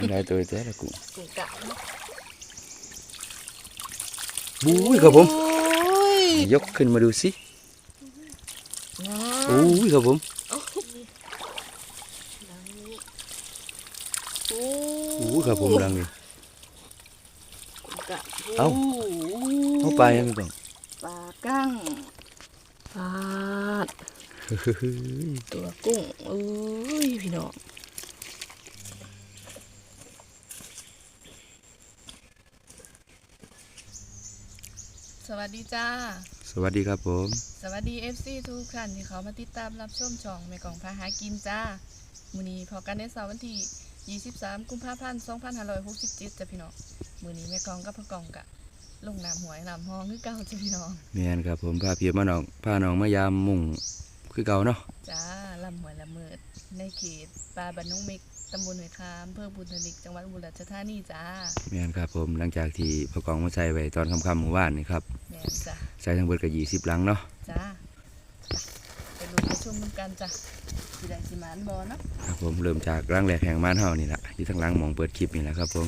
เป็นไรตัวเจ้าละกุ้งกุ้งกะเนาะบุ้ยครับผมโอ้ยยกขึ้นมาดูสินะอุ้ยครับผมดังนี้อุ้ยครับผมรังนี่กุ้งกะเอ้าเอาไปยังไม่ต้องปลากั้งปลาดเฮ้ยตัวกุ้งเอ้ยพี่น้อง สวัสดีจ้า สวัสดีครับผม สวัสดี FC ทุกท่านที่เขามาติดตามรับชมช่องแม่กล่องพาหากินจ้ามื้อนี้พอกันในเสาร์วันที่ 23 กุมภาพันธ์2567จ้ะพี่น้องมื้อนี้แม่กล่องกับพ่อกล่องกะลงน้ำหวยน้ำห้องคือเก่าจ้ะพี่น้องแม่นครับผมพาเพียมาน้องพาน้องมายามมุ่งคือเก่าเนาะจ้าลำหวยละเมิดในเขตปลาบันนุงเมกตำบลหอยคามอำเภอบุญทนิกจังหวัดอุบลราชธานีจ้าแม่นครับผมหลังจากที่พอกองมาใส่ไว้ตอนค่ำๆเมื่อวานนี่ครับแม่ นจ้ะใส่ทั้งเบิดก็ยี่สิบลังเนาะจ้าไปลุ้นไปชมกันจ้ะสิได้สิหมานบ่เนาะครับผมเริ่มจากร่างแรกแห่งม่านเฮานี่แหละอยู่ทางหลังหมองเปิดคลิปนี่แหละครับผม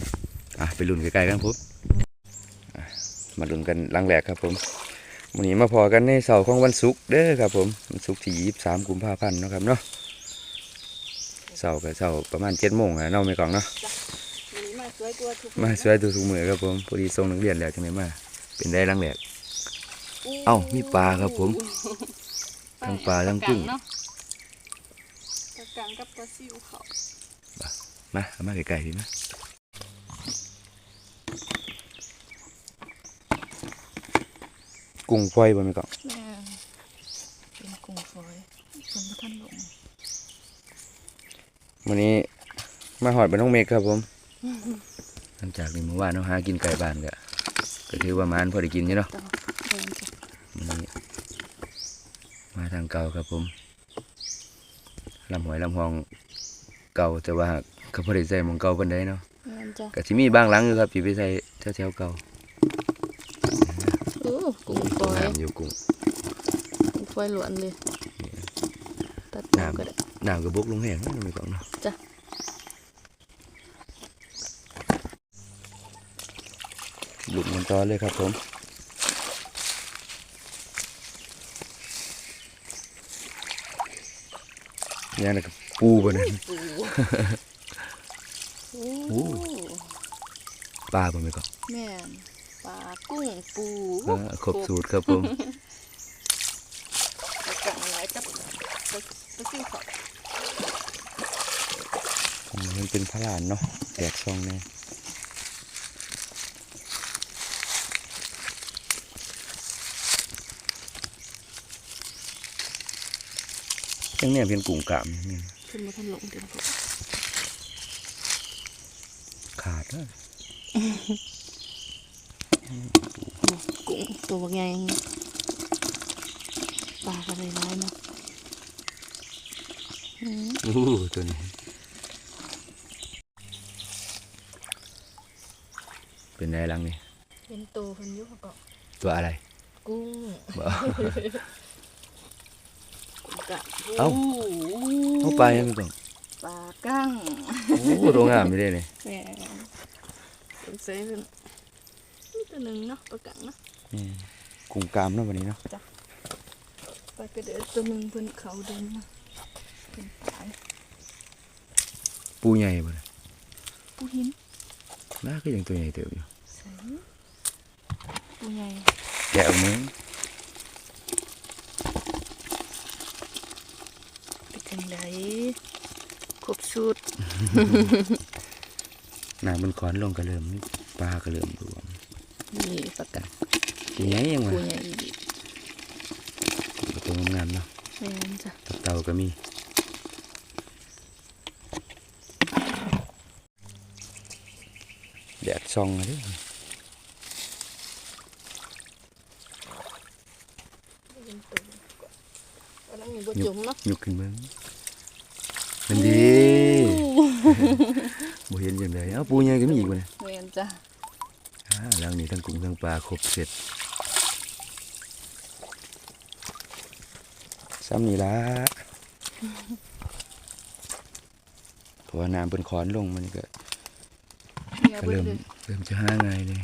อะไปลุ้นใกล้ๆกันผมอะมาลุ้นกันร่างแรกครับผมวันนี้มาพอกันในเสาร์ของวันศุกร์เด้อครับผมวันศุกร์ที่ยี่สิบสามกุมภาพันธ์เนาะครับเนาะเสาร์กับเสาร์ประมาณเจ็ดโมงอะเนาะไม่กล่องเนาะวันนี้มาสวยกว่าทุกมาสวยตัวทุกมือครับผมพอดีส่งนักเรียนแล้วจังไงมาเป็นได้ร่างแรก เอ้ามีปลาครับผม ทั้งปลาทั้งกุ้งเนาะปลากังกับปลาซิวเขามาเอามาไกลๆดีนะกุ้งฝอยบ่ไม่กล่องแม่เป็นกุ้งฝอยคนพระท่านหลงวันนี้มาหอดบ้านน้องเมฆครับผมหลังจากนี้เมื่อวานเราหากินไก่บ้านก็ก็ถือว่ามานพอได้กินอยู่เนาะ ต่อเดินจ้ะ วันนี้มาทาง เก่าครับผมลำหอยลำหองเก่าแต่ว่าก็พอได้ใส่หมองเก่าปันไดเนาะแม่นจ้ะก็สิมีบางหลังอยู่ครับที่ไปใส่แถวๆเก่าโอ้กุ้งฝอยน้ำอยู่กุ้งกุ้งฝอยหลวนเลยตัดน้ำน้ำก็ได้น้ำก็บกลงแห้งนะไม่กล่องเนาะจ้ะหลุดมันต่อเลยครับผม นี่ยนะครับปูบนนั้นปูโอ้โอ้ปลาบ่ไม่กล่องแม่นปลากุ้งปูอ่าครบสูตรครับผมปลากังหลายกับปลาปลาซิวเขาอืมมันเป็นพระลานเนาะแตกซองแน่ ยังเนี่ยเป็นกุ้งกามนี่ขึ้นมาท่านหลงเดี๋ยวขาดนะกุ้งตัวใหญ่ปลาอะไรร้ายเนาะอืมอู้ตัวนี้ เป็นไงลังนี่เป็นตัวพันยุกก็ตัวอะไร กุ้งบ่ กุ้งกะเอ้า เข้าไปยังไม่ต้องปลากั้งโอ้ตัวงามไม่ได้เลยแหมเป็นเซนนี่ตัวหนึ่งเนาะปลากังเนาะนี่กุ้งกามเนาะวันนี้เนาะปลากระเดือตัวหนึ่งเพิ่นเขาเดินมาเป็นปลาปูใหญ่บ่เลยปูหินน่าก็ยังตัวใหญ่เติบอยู่ใส่ปูใหญ่แกะออกมือ เป็นจัง ไดครบชุดน้ำมันก้อนลงกระเริ่มนี่ปลากระเริ่มรวมนี่ปลากังตัวใหญ่ยังปูวะใหญ่อีกตัวงามๆเนาะแม่นจ้ะตับเต่าก็มีแดดส่องอะเด้กำลังมีบจุ่มเนาะยกขึ้นเบิ่งมันดี บ่เห็นจังไดเอ้าปูใหญ่ก็มีอีกบ่เนี่ยแม่นจ้ะอ่าแล้วนี่ทั้งกุ้งทั้งปลาครบเสร็จซ้ำนี่ละเพราะว่าน้ำเป็นขอนลงมันก็เนี่ยก็เบิเริ่ดมเลยเริ่มจะหาง่ายเลย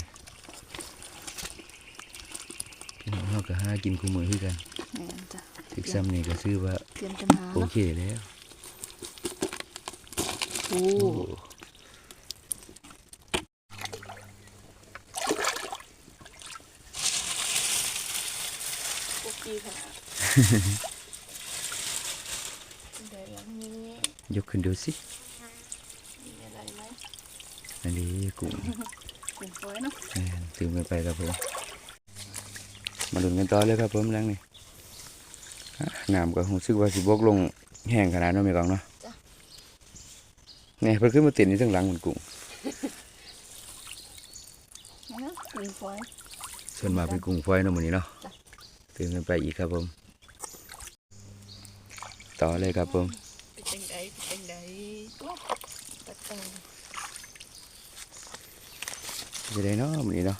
พี่น้องเราก็หากินคู่มือคือกันแม่นจ้ะอีกซ้ำนี่ก็ซื้อว่า เตรียมจะมาโอเนาะ เคแล้ว โอ้โอ้โอเคค่ะเดี๋ยวยังมียกขึ้นดูสิมีอะไรไหมอันนี้กุ้งกลุ่มฟอยเนาะแม่นตื่นกันไปครับผมมาลุ้นกันต่อเลยครับผมหลังนี่อะน้ำก็รู้สึกว่าสิบกลงแห้งขนาดนั้นไหมกองเนาะ เนี่ยเพิ่นขึ้นมาติดนี่ทั้งหลังเหมือนกุ้งนะกลุ่มฟอยส่วนมาเป็นกุ้งฝอยเนาะมื้อนี้เนาะตื่นกันไปอีกครับผม ต่อเลยครับผมเป็นจังไดเป็นจังไดตัดเต่าจะได้เนาะมื้อนี้เนาะ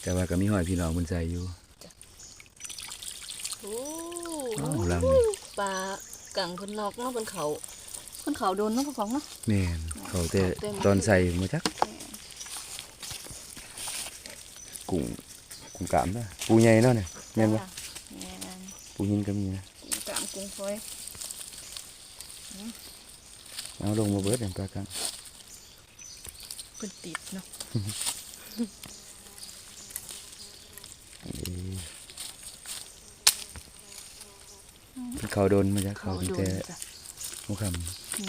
แต่ว่าก็มีหอยพี่น้องมันใจอยู่โอ้ลังปลากังเพิ่นนอกเนาะเพิ่นเขา เพิ่นเขาโดนเนาะพ่อของเนาะแม่นเขาแต่เต็มตอนใส่มาจักกุ้งกุ้งกามนะปูใหญ่เนาะเนี่ยแม่นบ่แม่นปูหินก็มีนะกุ้งกามกุ้งฟอยเอาลงมาเบิดเดี๋ยวปลากังเพิ่นติดเนาะอันนี้เป็นเขาโดนมาจากเขาตั้งโดแต่นจ้ะหัวค่แม่นำ ใส่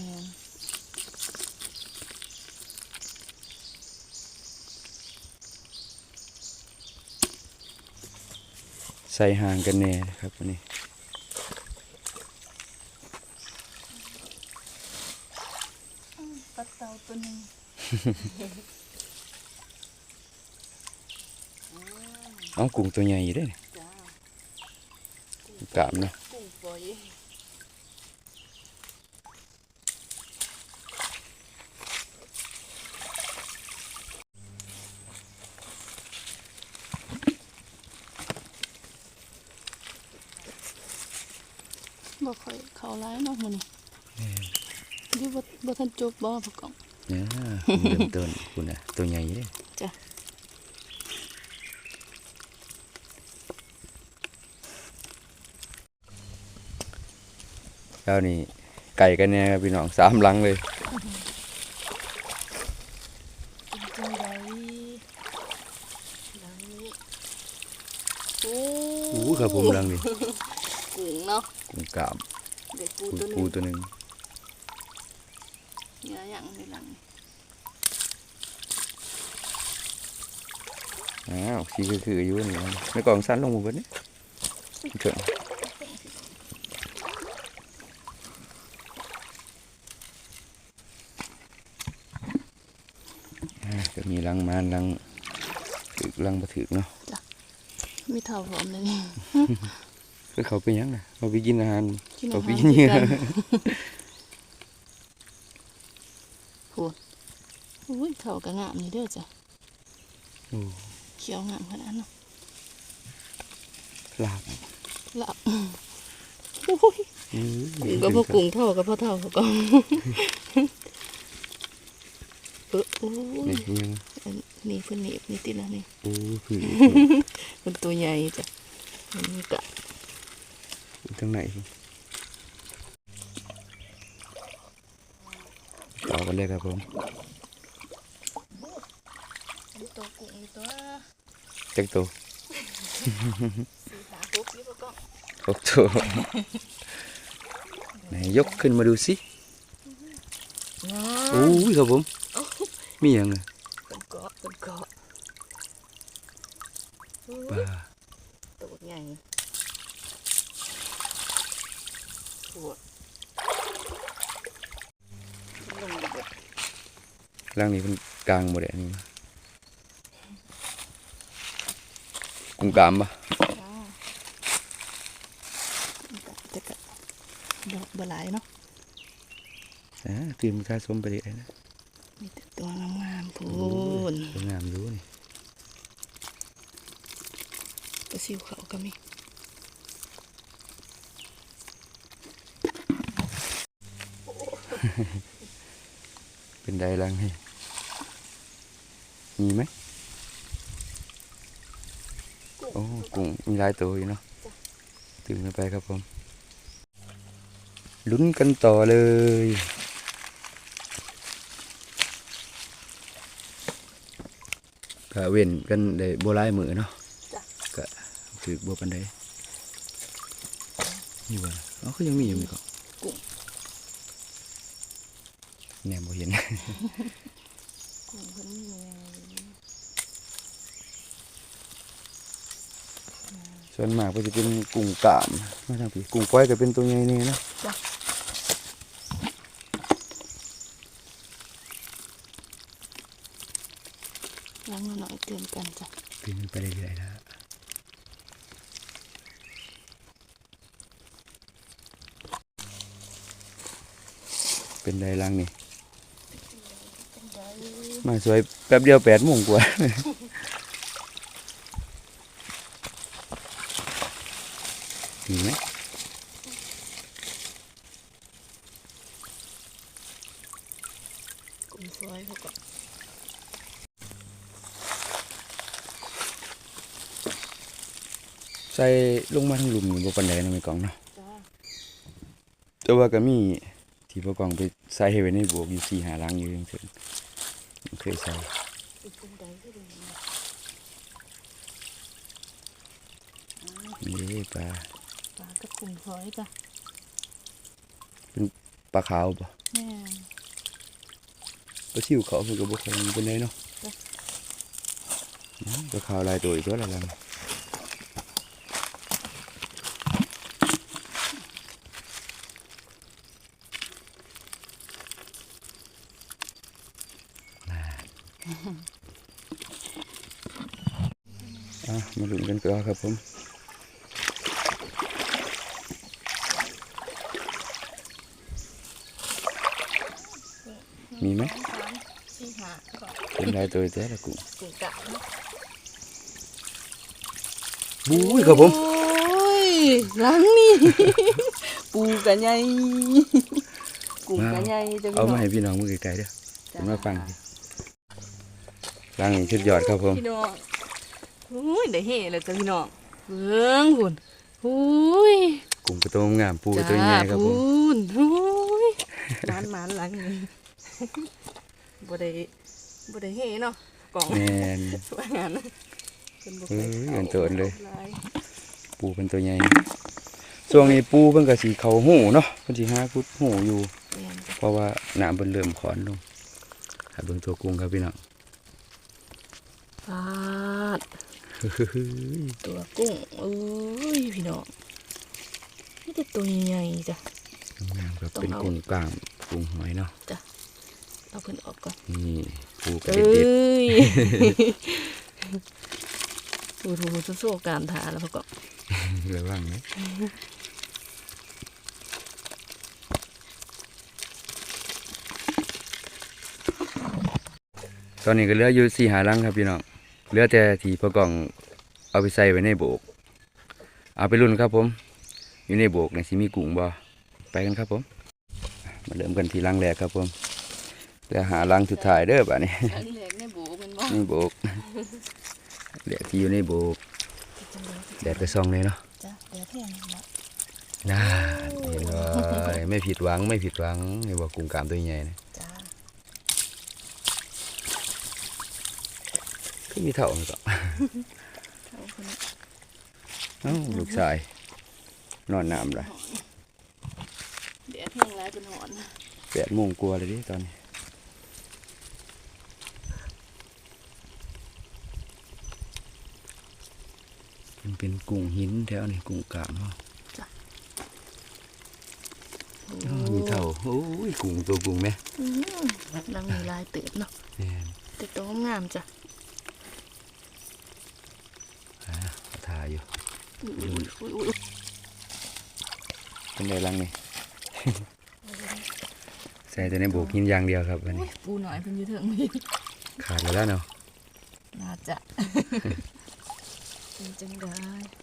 ห่างกันแน่ครับวันนี้ปลาเต่าตัวหนึงเอากุ้งตัวใหญ่อยู่เด้อจ้ากามเนาะ กุ้งฟอย บ่ค่อยเข้าร้ายเนาะมื้อนี้แม่นหรือบ่บ่ทันจบบ่พ่อกองเนี่ยเริ่มต้นคุณน่ะตัวใหญ่อยู่เด้อจ้ะแล้วนี่ไก่กันแน่ครับพี่น้องสามหลังเลยเป็นจังไดหลังนี้โอ้โอ้ครับผมหลังนี่กุ้ งเนาะกุ้งกามเด็กปูกุ้งตัวหนึปูงตัวหนึงเนื้ออย่างในหลังอ้าวสีคือคืออยู่นี่นะในกล่องสั้นลงมาเบิดนี่เถอะอ่าก็มีหลังมานหลังถึกหลังบ่ถึกเนาะ มีเท่าพร้อมเลยนี่ คือเขาไปหยังน่ะเขาไปกินอาหารกินเขาอาไปหารกินเหยื่อกันโหอุ้ยเท่าก็งามนี่เด้อจ้ะโอ้เขียวงามขนาดเนาะลาบหลับอุ้ยอื้อกุ้งกับพ่อกุ้งเท่ากับพ่อเท่าเขาก็เออโอ้ยนี่ยังอันนี่เพิ่นหนีบนี่ติดแล้วนี่โอ้คือเป็นตัวใหญ่จ้ะมันมีกะ ทางไหนต่อกันเลยครับผมมีตัวกุ้งมีตัวจักโตสีขาคุกนี่พ่อก็ครบโตไหนยกขึ้นมาดูสิว้าโอ้ยครับผมมีหยังอะเป็นเกาะเป็นเกาะปลาตัวใหญ่ปวดลงมาเบิด ร่างนี้เป็นกลางหมดเลยนี่กุ้งกามปะจ้าแต่กะบ่บ่หลายเนาะอ่าตื่นค่าสมไปเลยนะมีแต่ตัวงามๆพูนสวยงามอยู่นี่ปลาซิวเขาก็มีเป็นไดรังให้ มีไหมโอ้กุ้งมีหลายตัวอยู่เนาะตื่นกันไปครับผมลุ้นกันต่อเลยก็เว้นกันได้โบหลายมือเนาะจ้ะก็ถือโบปันไดนี่ว่าอ๋อก็ยังมีอยู่มีก็กุ้งแหนมบ่เห็น กุ้งเพิ่นมีแมวส่วนมากก็จะเป็นกุ้งกามมาทางพี่กุ้งก้อยก็เป็นตัวใหญ่นี่นะล้างหน่อยเตือนกันจ้ะปีนไปเรื่อยๆแล้วเป็นไดลังนี่เป็นได มาสวยแป๊บเดียวแปดโมงกว่าถึงไหมกุ้งซอยเขาก็ใส่ลงมาทั้งหลุมนี่บ่ปันไดนะไม่กล่องเนาะจ้าแต่ว่าก็มีที่พ่อกล่องไปใส่ให้ไว้ในบวกอยู่สี่หาลังอยู่จังซี่เค ยใส่เป็นไดก็ดีนะนี่ปลาปลากับกุ้งซอยจ้ะปลาขาวบ่แม่นปลาชิวเขาเพิ่นก็บ่ค่อยมีปานใดเนาะจ้ะอืมปลาขาวหลายตัวอีกตัวละลังอะมาลุ้นกันก่อน ครับผมมีไหมสองสามสี่ห้าก็เป็นหลายตัวแต่ละกุ้งกุ้งกะเนาะบุ้ยครับผมโอ้ยหลังนี่ปูกะใหญ่กุ้งกะใหญ่จะเอามาให้พี่น้องมือไกลๆเด้อจ้ะผมมาฟังสิรังนี้ชุดยอดครับผมพี่น้องโอ้ยได้เฮ่เลยจ้ะพี่น้องเบิ่งหุ่นโอ้ยกุ้งกระโตงงามปูกระตัวใหญ่ครับผมหุ่นโอ้ยหมานหมานหลังนี่บ่ได้บ่ได้เฮ่เนาะกล่องแม่นว่างั้นเพิ่นบ่เอ้ค่อยยเงินโตนเลยหลายปูเป็นตัวใหญ่ช่วงนี้ปูเพิ่นก็สิเข้าหูเนาะเพิ่นสิหาพุดหูอยู่แม่นจ้ะเพราะว่าน้ำเพิ่นเริ่มขอนลงให้เบิ่งตัวกุ้งครับพี่น้องฟาด ตัวกุ้งเอ้ยพี่น้องนี่แต่ตัวใหญ่ๆจ้ะงามครับต้องเป็นเอากุ้งกล้ามกุ้งหอยเนาะเอาเพิ่นออกก่อนนี่ปูกระเอ้เด็ดยโอ้โหโซ่การทาแล้วพ่อก็ๆระวังนะตอนนี้ก็เหลืออยู่สี่หาลังครับพี่น้อง เหลือแต่ที่พ่อกล่องเอาไปใส่ไว้ในโบก เอาไปรุ่นครับผม อยู่ในโบกในสิมีกุ้งบ่ไปกันครับผม มาเริ่มกันที่ลังแรกครับผมเดี๋ยวหาลังสุดท้ายเด้อบ่านี้อันแรกในโบเป็นบ่ในโบกเดี๋ยวที่อยู่ในโบกแดดกระซองเลยเนาะจ้ะเดี๋ยวเที่ยงบ่น่าเห็นว่าไม่ผิดหวังไม่ผิดหวังนี่ว่ากุ้งกามตัวใหญ่นะ จ้า ก็มีเท่านี่ก็เอาเพิ่นเอ้าลูกชาย นอนน้ำละเดี๋ยวเที่ยงแล้วเป็นหอนแปดโมงกลัวาเลยดิตอนนี้มันเป็นกุ้งหินแถวนี้กุ้งกามเนาะอ้าวมีเท่าโอ้ยกุ้งตัวกุ้งไหมอืมลังมีลายเติบเนาะแม่นแต่ตัวงามจ้ะ อ่าถ่ายอยู่ อุ้ยอุ้ยอุ้ยอุ้ย เป็นไรลังนี่ ใส่แต่ในโบกหินอย่างเดียวครับวันนี้ปูหน่อยเพิ่นอยู่เถิงนี่ขาดไปแล้วเนาะน่าจะเป็นจังได้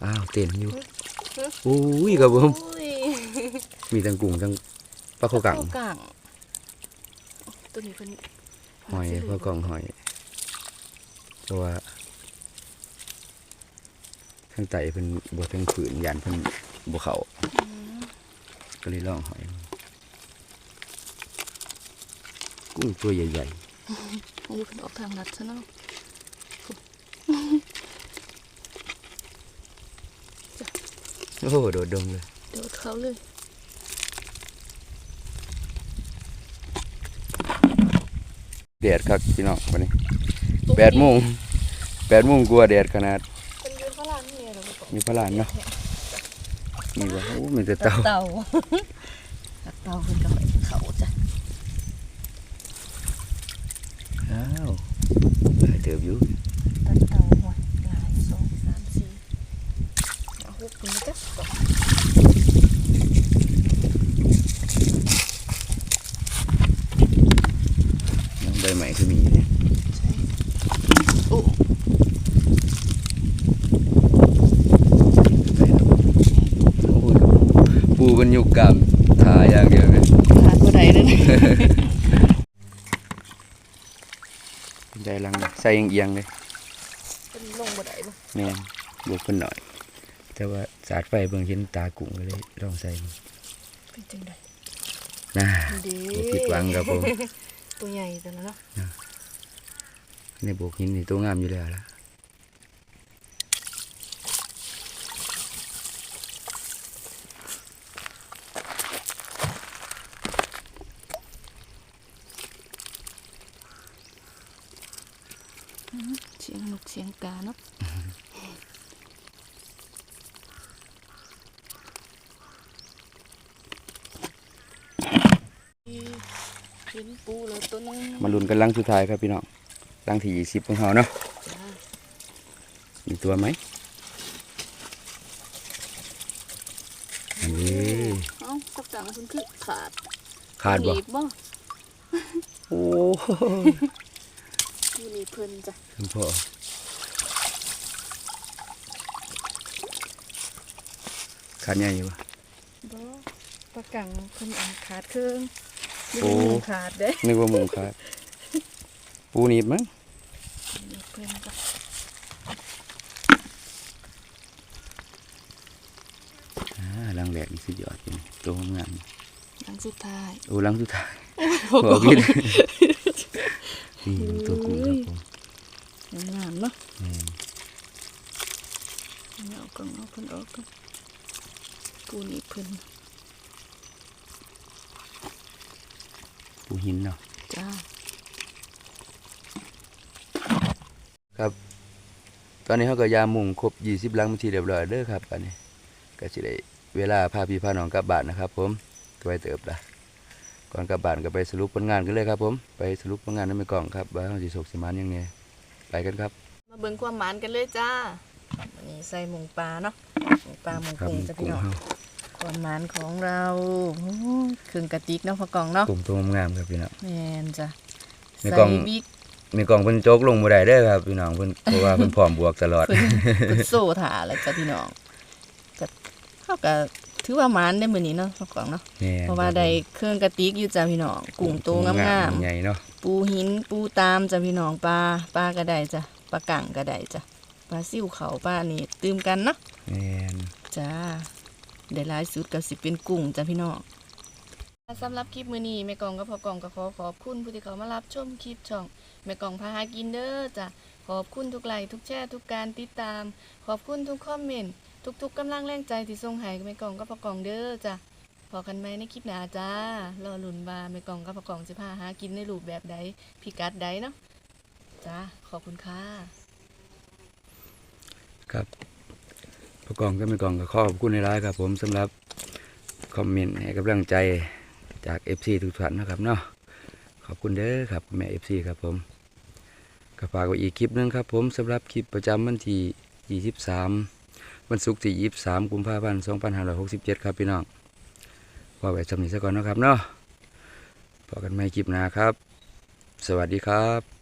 อ้าวเต้นอยู่อุ้ยครับผมมีทั้งกุ้งทั้งปลาข้าวกังตัวนี้เพิ่นหอยข้ากองหอยเพราะว่า ทั้งไตเพิ่นบ่ทั้งผืนยานเพิ่นบ่เข้าก็เลยลองหอย กุ้งตัวใหญ่อันนี้เพิ่นออกทางลัดซะเนาะๆโอ้โหโดดดงเลยเดี๋ยวเขาเลยแดดครับพี่น้องวันนี้แปดโมงแปดโมงกลัวาแดดขนาด เป็นยืนข้างล่าง นี่เหรอบอกมีพลานเนาะมีว่าโอ้มีแต่ตัเต่าเต่าตักเต่าขึ้นกับเขาจ้ะอ้าวหลายเติบอยู่ ตักเต่าหัวหลายสองสามสี่เอาหกคุณนะจ๊ะสอง น้องใบใหม่คือมีเนี่ย ใช่โอ้ ใส่แล้วโอ้ย ปูมันอยู่กลางทาอย่างเดียวเลยหาตัวใดนั่นใจลังใส่เอียงๆเลยเป็นลงบ่ได้บ่แม่นบวกเพิ่นหน่อย แต่ว่าสาดไฟเบิ่งเห็นตากุ้งก็เลยลองใส่มันเป็นจังไดน่าดีบ่ผิดหวังครับผมตัวใหญ่แต่ละเนาะในโบกหินนี่ตัวงามอยู่แล้วล่ะ เสียงนกเสียงกาเนาะเห็นปูแล้วตัวนึงมาลุ้นกันลังสุดท้ายครับพี่น้องลังที่20ของเฮาเนาะจ้ามีตัวไหมอันนี้เอ้าสักจังคุณคือขาด ขาดบ่หนีบบ่โอ้อยู่นี่เพิ่นจ้ะคุณพ่อ ขาดใหญ่อยู่ปะบ่ปลากังเพิ่นอันขาดเครื่องโอ้มีหนึ่งขาดเด้นึกว่าหมูขาด ปูหนีบมั้งนี่เพิ่นจ้ะอ่าลังแหลกนี่สุดยอดจริงตัวงามอันสุดท้ายโอ้ลังสุดท้ายบอกพี่นี่ตัวกุ้งครับผมงามๆเนาะอืมเอากล่องเอาเพิ่นออกกัน ปูนี่เพิ่นปูหินเนาะจ้าครับ ตอนนี้เขาก็ยามุงครบ20ลังเป็นทีเรียบร้อยเด้อครับอันนี้ ก็สิได้เวลาพาพี่พาน้องกลับบ้านนะครับ ผมก็ไปเติบละก่อนกลับบ้านก็ไปสรุปผลงานกันเลยครับ ผมไปสรุปผลงานในมือกล่องครับว่าเขาสิสกสิมานยังไงไปกันครับ มาเบิ่งความหมานกันเลยจ้าวันนี้ใส่หมูปลาเนาะหมูปลาหมูครับกุ้งจ้ะกุ้พี่งน้องเฮา ความหมานของเราโอ้ครึ่งกระติกเนาะพอกล่องเนาะกุ้งตัวงามๆครับพี่น้องแม่นจ้ะในใส่กล่องบิ๊กในกล่องเพิ่นโจกลงบ่ได้เด้อครับพี่น้องเพิ่นเพราะว่าเพิ่นพร้อมบวกตลอดเพิ่นเพิ่นโซ่ถาแล้วจ้ะพี่น้องก็เฮาก็ถือว่าหมานได้มื้อนี้เนาะพอกล่องเนาะแม่นเพราะว่าได้เครื่องกระติกอยู่จ้ะพี่น้องกุ้งโตงามใหญ่เนาะๆปูหินปูตามจ้ะพี่น้องปลาปลาก็ได้จ้ะปลากั่งก็ได้จ้ะปลาซิ่วเขาปลานี่ตื่มกันเนาะแม่นจ้า ได้หลายสุดก็สิเป็นกุ้งจ้ะพี่น้องสำหรับคลิปมื้อนี้แม่กองกับพ่อกองก็ขอขอบคุณผู้ที่เขามารับชมคลิปช่องแม่กองพาหากินเด้อจ้ะขอบคุณทุกไลค์ทุกแชร์ทุกการติดตาม ขอบคุณทุกคอมเมนต์ทุกๆกำลังแรงใจที่ส่งให้แม่กองกับพ่อกองเด้อจ้ะพอกันไหมในคลิปหน้าจ้ารอลุ่นบาแม่กองกับพ่อกองสิพาหากินในรูปแบบใดพิกัดใดเนาะจ้าขอบคุณค่ะครับ ประกองก็ไม่กองก็ขอขอบคุณในร้ายครับผมสำหรับคอมเมนต์ให้กำลังใจจาก FC ทุกท่านนะครับเนาะขอบคุณเด้อครับแม่ FC ครับผมก็ฝากไว้อีกคลิปหนึงครับผมสำหรับคลิปประจำวันที่23 วันศุกร์ที่23กุมภาพันธ์2567 ครับพี่น้องพอไว้สำนี้ซะก่อนนะครับเนาะพอกันใหม่คลิปหน้าครับ สวัสดีครับ